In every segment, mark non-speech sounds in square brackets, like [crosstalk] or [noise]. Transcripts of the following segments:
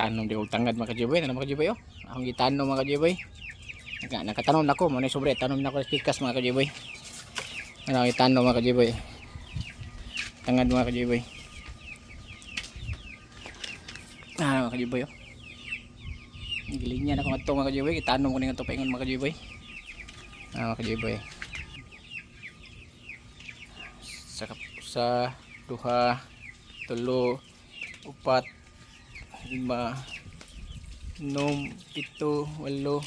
tanom di og tangad mga kajiboy ano mga kajiboy oh. Akong gitanom mga kajiboy Naka, nakatanom na ko mo na sobre tanom na ko pikas mga kajiboy ano ang itanom mga kajiboy tangad mga kajiboy ah mga kajiboy oh. Giling niya na kung ato mga kajiboy Itanong ko na nga ito paingon mga kajiboy Ah mga kajiboy Sa, sa duha Tulo Upat Lima Nom Pito Walo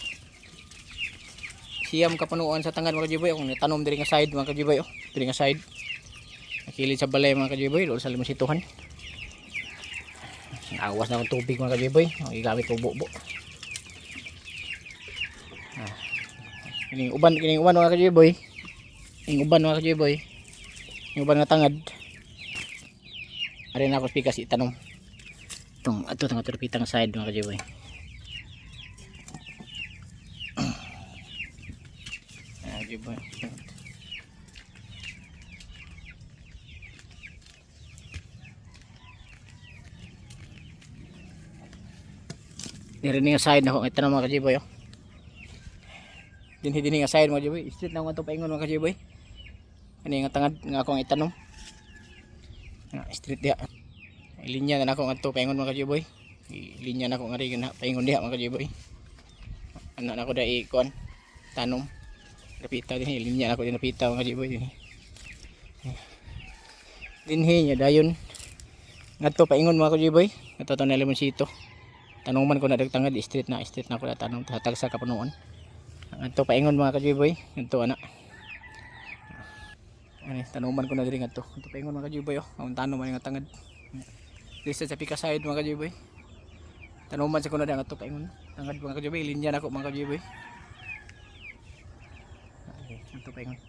Siyam kapunuan sa tangan mga kajiboy Kung nitanom diri nga side mga kajiboy oh. Diri nga side Nakilid sa balay mga kajiboy Doon sa limusituhan Awas na akong tubig mga kajiboy igamit ko bubo Kining uban, kining uban mga kajiboy. Kining uban mga kajiboy. Kining uban nga tangad. Ari na ako spikas itanong. Itong ato tang ato pitang side mga kajiboy. [clears throat] Ah, kajiboy. Diri ni side na ko itanong mga kajiboy. Oh. Dinhi nga side mga kajiboy. Street na ako ito paingon mga kajiboy. Ano nga tangad nga akong itanong. Nga street diha. Linya na ako nga ito paingon mga kajiboy. Linya na ako nga rin paingon diha mga kajiboy. Ano na ako dai kuan tanom. Napita din linya na ako din napita mga kajiboy din. Dinhi nya dayon. Ngadto paingon mga kajiboy. Ngadto to na lemon sito. Tanong man ko na dagtangad street na street na ako na tanong tatag sa kapunuan. Ito paingon mga kajiboy. Ito ana. Ani tanuman ko na diri ngadto. Ito paingon mga kajiboy oh. Ang tanom man nga tangad. Lisa sa pika side mga kajiboy. Tanuman sa kuno dang ito paingon. Tangad mga kajiboy, linya na ako mga kajiboy. Ito paingon.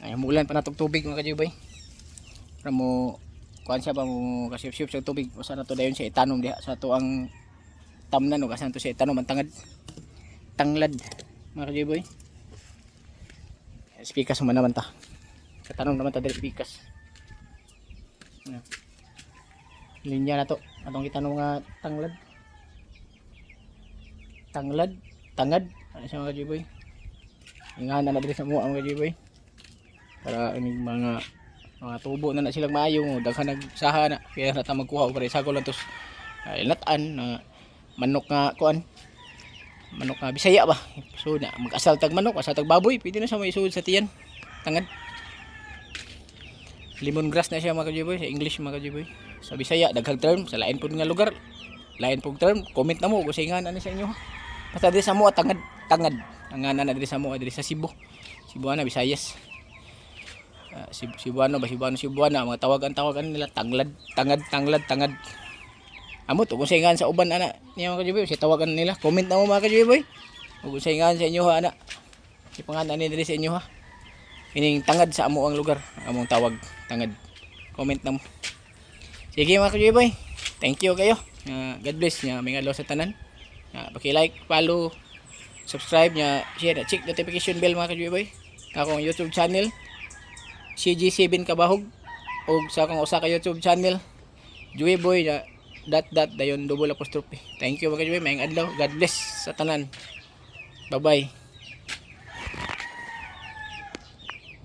Ay, mulan pa natong tubig mga kajiboy. Para mo kuan siya ba mo kasip-sip sa tubig usa na to dayon siya itanom diha sa to ang tamnan o kasan to siya itanom ang tangad tanglad mga kajiboy spikas mo naman ta. Katanong naman ta diri spikas linya na to. Atong itanong nga tanglad. Tanglad tangad. Ano siya mga kajiboy ingana na diri sa mua mga kajiboy para ining mga mga tubo na na silang maayo mo daghan nagsaha na. Kaya nata magkuha og pare sago lang tos. Ay latan na manok nga kuan? Manok nga bisaya ba? So na mag-asal tag manok asal tag baboy. Pwede na sa may isuod sa tiyan. Tangad lemon grass na siya mga kajiboy sa English mga kajiboy. Sa bisaya daghang term sa lain pud nga lugar. Lain pud term comment na mo kung sa ingana ni sa inyo. Basta diri sa mo tangad tangad. Ang na diri sa mo diri sa Cebu. Cebuana Visayas. Sib Cebuano ba? Cebuano Cebuana. Mga tawagan tawagan nila tanglad tangad tanglad tangad amo to kung sa ingan sa uban ana niya mga kajiboy si tawagan nila. Comment na mo mga kajiboy kung sa ingan sa inyo ha ana. Si pangalan ni diri sa inyo ha ining tangad sa amo ang lugar. Among tawag tangad. Comment na mo. Sige mga kajiboy thank you kayo. Ah, God bless nya may nga sa tanan. Uh, paki-like follow subscribe nya share check notification bell mga kajiboy akong YouTube channel CG7 Kabahog. O sa akong usa ka YouTube channel Joey Boy na dot dot dayon double apostrophe. Thank you mga kajuy maayong adlaw God bless sa tanan. Bye bye